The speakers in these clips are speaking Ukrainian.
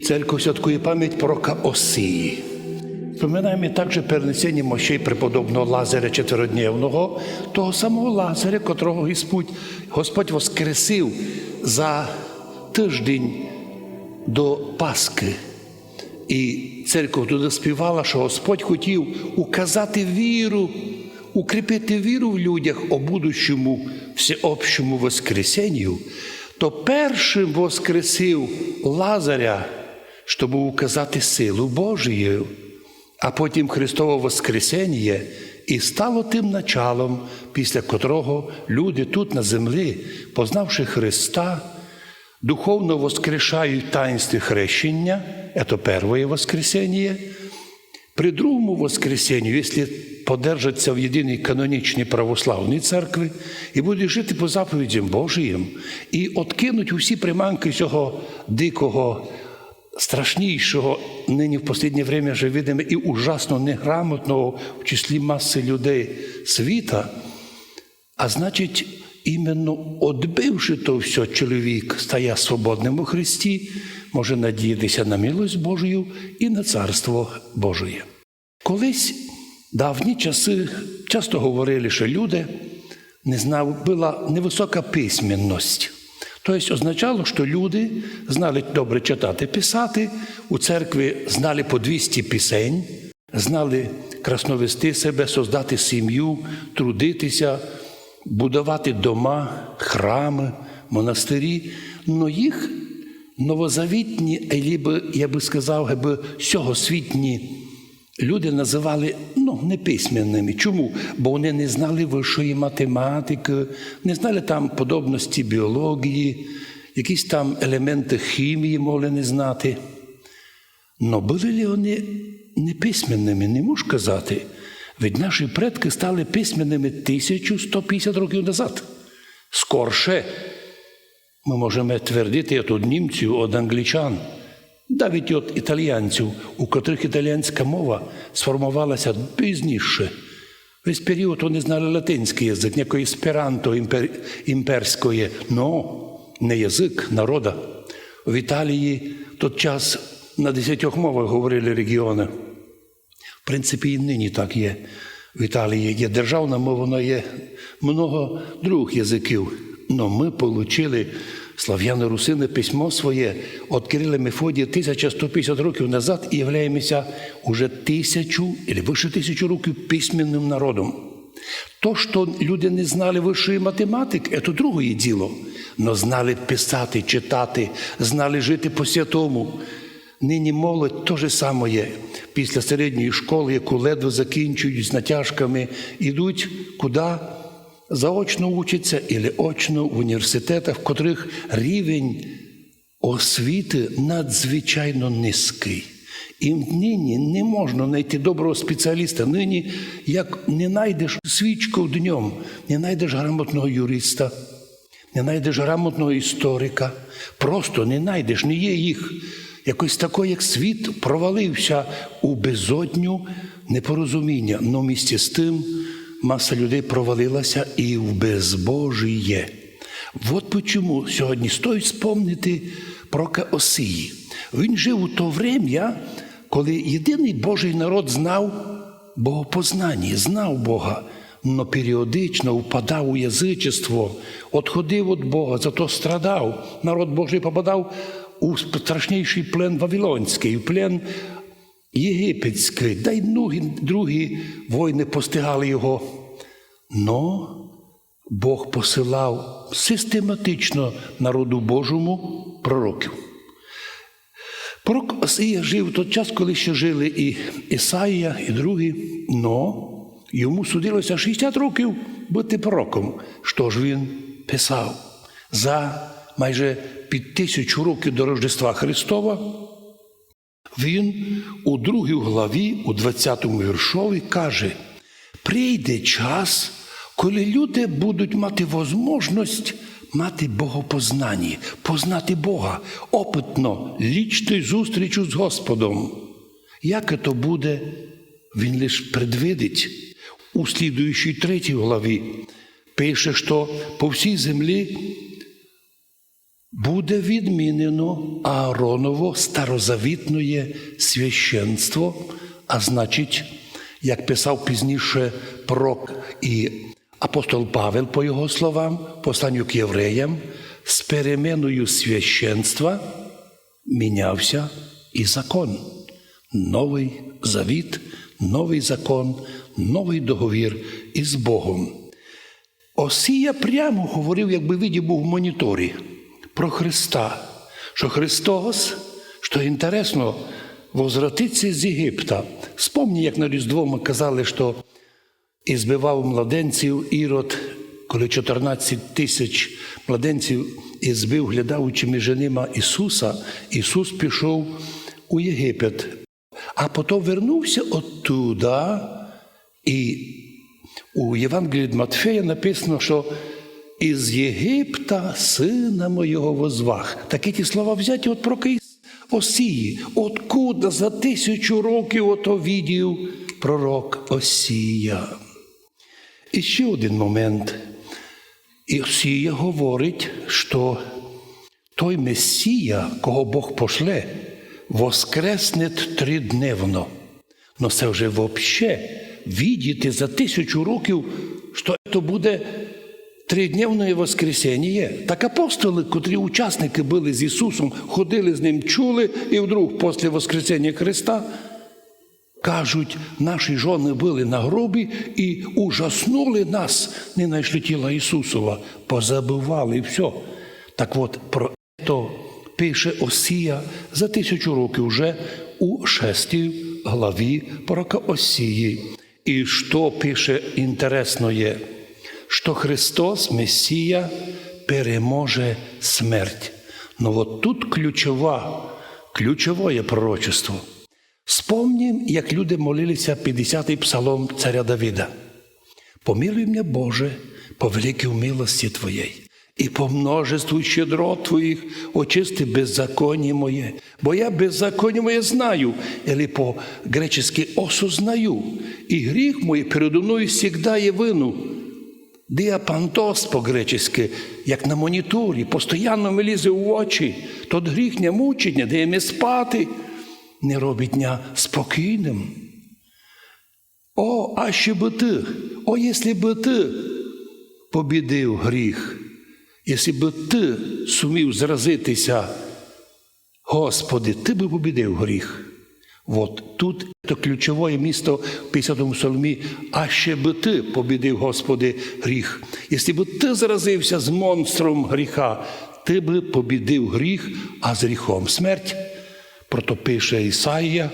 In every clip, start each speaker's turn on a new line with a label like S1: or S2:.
S1: Церковь святкує пам'ять пророка Осії. Вспоминаємо також перенесення мощей преподобного Лазаря Четверодневного, того самого Лазаря, котрого Господь, Господь воскресив за тиждень до Пасхи. І церква туди співала, що Господь хотів указати віру, укріпити віру в людях о будущому всеобщому воскресенню, то першим воскресив Лазаря, щоб указати силу Божію, а потім Христове Воскресення і стало тим началом, після котрого люди тут на землі, познавши Христа, духовно воскрешають таїнстві хрещення, це перше воскресення. При другому воскресенню, якщо подержаться в єдиній канонічній православній церкві і будуть жити по заповідям Божиїм, і откинуть усі приманки цього дикого, страшнішого, нині в останнє время вже видимо, і ужасно неграмотного в числі маси людей світа, а значить, іменно отбивши то все, чоловік стає свободним у Христі, може надіятися на милость Божою і на Царство Божоє. Колись давні часи часто говорили, що люди не знав, була невисока письменність. Тобто означало, що люди знали добре читати, писати, у церкві знали по 200 пісень, знали красно вести себе, создати сім'ю, трудитися, будувати дома, храми, монастирі. Но їх новозавітні, або, я би сказав, аби сьогосвітні люди називали ну, неписьменними. Чому? Бо вони не знали вищої математики, не знали там подобності біології, якісь там елементи хімії могли не знати. Но були ли вони неписьменними, не можу казати. Ведь наші предки стали письменними 1150 років назад. Скорше ми можемо твердити від німців, від англічан, навіть від італіянців, у котрих італіянська мова сформувалася пізніше. Весь період вони знали латинський язик, ніякої есперанто імпер... імперської, но не язик народа. В Італії тот час на десятьох мовах говорили регіони. В принципі, і нині так є. В Італії є державна мова, вона є много других язиків. Но ми отримали слав'яно-русине письмо своє від Кирила Мефодія 1150 років назад і являємося уже тисячу або вище тисячу років письменним народом. То, що люди не знали вищої математики, це друге діло. Но знали писати, читати, знали жити по святому. Нині молодь те ж саме. Після середньої школи, яку ледве закінчують з натяжками, йдуть куди? Заочно учаться або очно в університетах, в котрих рівень освіти надзвичайно низький. І нині не можна знайти доброго спеціаліста. Нині, як не знайдеш свічку днем, не знайдеш грамотного юриста, не знайдеш грамотного історика, просто не знайдеш, не є їх. Якось тако, як світ провалився у безодню непорозуміння. В місті з тим маса людей провалилася і в безбожіє. От чому сьогодні стоїть спомнити про Осії. Він жив у то врем'я, коли єдиний Божий народ знав богопознання, знав Бога, но періодично впадав у язичество, отходив від Бога, зато страдав. Народ Божий попадав у страшніший плен Вавилонський, в плен єгипетський, да й другі, воїни постигали його. Но Бог посилав систематично народу Божому пророків. Пророк Осія жив в той час, коли ще жили і Ісаїя, і другі, но йому судилося 60 років бути пророком. Що ж він писав? За майже під тисячу років до Рождества Христова він у другій главі, у 20 віршові, каже: прийде час, коли люди будуть мати можливість мати богопознання, познати Бога опитно, лічною зустрічю з Господом. Як це буде, він лише предвидить у слідуючій третій главі. Пише, що по всій землі буде відмінено Аароново старозавітне священство, а значить, як писав пізніше пророк і апостол Павел, по його словам, посланню к євреям, з переменою священства мінявся і закон. Новий завіт, новий закон, новий договір із Богом. Осія прямо говорив, якби віді був в моніторі про Христа, що Христос, що інтересно, возвратиться з Єгипта. Спомні, як на Різдво ми казали, що і збивав младенців Ірод, коли 14 тисяч младенців і збив, глядаючи між ними Ісуса, Ісус пішов у Єгипет, а потім вернувся оттуда і у Євангелії Матфея написано, що із Єгипта сина моєго возвах. Такі ті слова взяті от про Київ Осії. Откуда за тисячу років ото відів пророк Осія. І ще один момент. І Осія говорить, що той Месія, кого Бог пошле, воскресне тридневно. Но це вже взагалі видіти за тисячу років, що це буде тридневне Воскресіння. Так апостоли, котрі учасники були з Ісусом, ходили з Ним, чули, і вдруг після Воскресіння Христа кажуть, наші жони були на гробі і ужаснули нас, не знайшли тіла Ісусова, позабивали і все. Так от про це пише Осія за тисячу років вже у шестій главі пророка Осії. І що пише інтересно що Христос, Месія, переможе смерть. Ну от тут ключова, ключове пророчество. Спомнім, як люди молилися 50-й псалом царя Давида. Помилуй мене, Боже, по великій милості Твоєї, і по множеству щедрот Твоїх очисти беззаконие моє, бо я беззаконие моє знаю, или по-гречески осознаю, і гріх мій передо мною всегда є вину. Діапантос по-гречески, як на моніторі, постійно мені лізе в очі, тот гріх не мучить, не дає мені спати, не робить дня спокійним. О, а ще би ти, о, якщо би ти побідив гріх, якщо би ти сумів зразитися, Господи, ти би побідив гріх. От тут це ключове місто в 50-му псалмі, а ще би ти побідив, Господи, гріх. Якщо би ти заразився з монстром гріха, ти би побідив гріх, а з гріхом смерть. Прото пише Ісаїя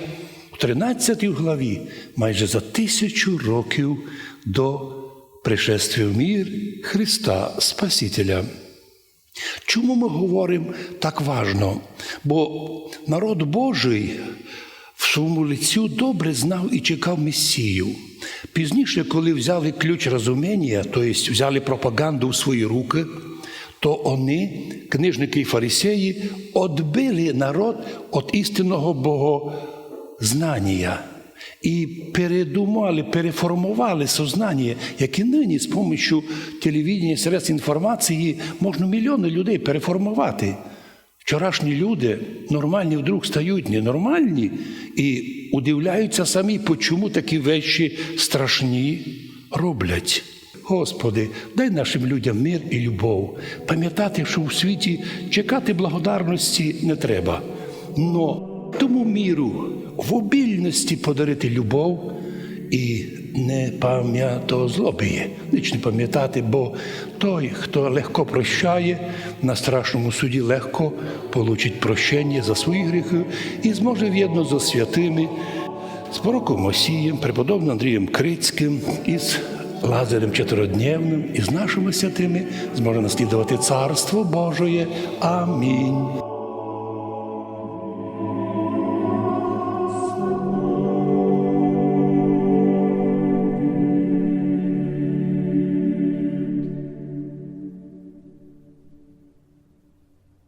S1: у 13 главі, майже за тисячу років до пришествия в мір Христа Спасителя. Чому ми говоримо так важно? Бо народ Божий своєму лицю добре знав і чекав Месію. Пізніше, коли взяли ключ розуміння, тобто взяли пропаганду в свої руки, то вони, книжники і фарисеї, відбили народ від істинного богознання і передумали, переформували сознання, як і нині з допомогою телевізії, средств інформації можна мільйони людей переформувати. Вчорашні люди нормальні вдруг стають ненормальні і удивляються самі, чому такі вещі страшні роблять. Господи, дай нашим людям мир і любов, пам'ятати, що у світі чекати благодарності не треба. Но тому міру в обільності подарити любов і не пам'ято злоби. Ніч не пам'ятати, бо той, хто легко прощає, на страшному суді легко получить прощення за свої гріхи і зможе в'єдно зі святими, з пророком Мосієм, преподобним Андрієм Крицьким, із Лазарем Чотиродневним, і з нашими святими зможе наслідувати Царство Божоє. Амінь.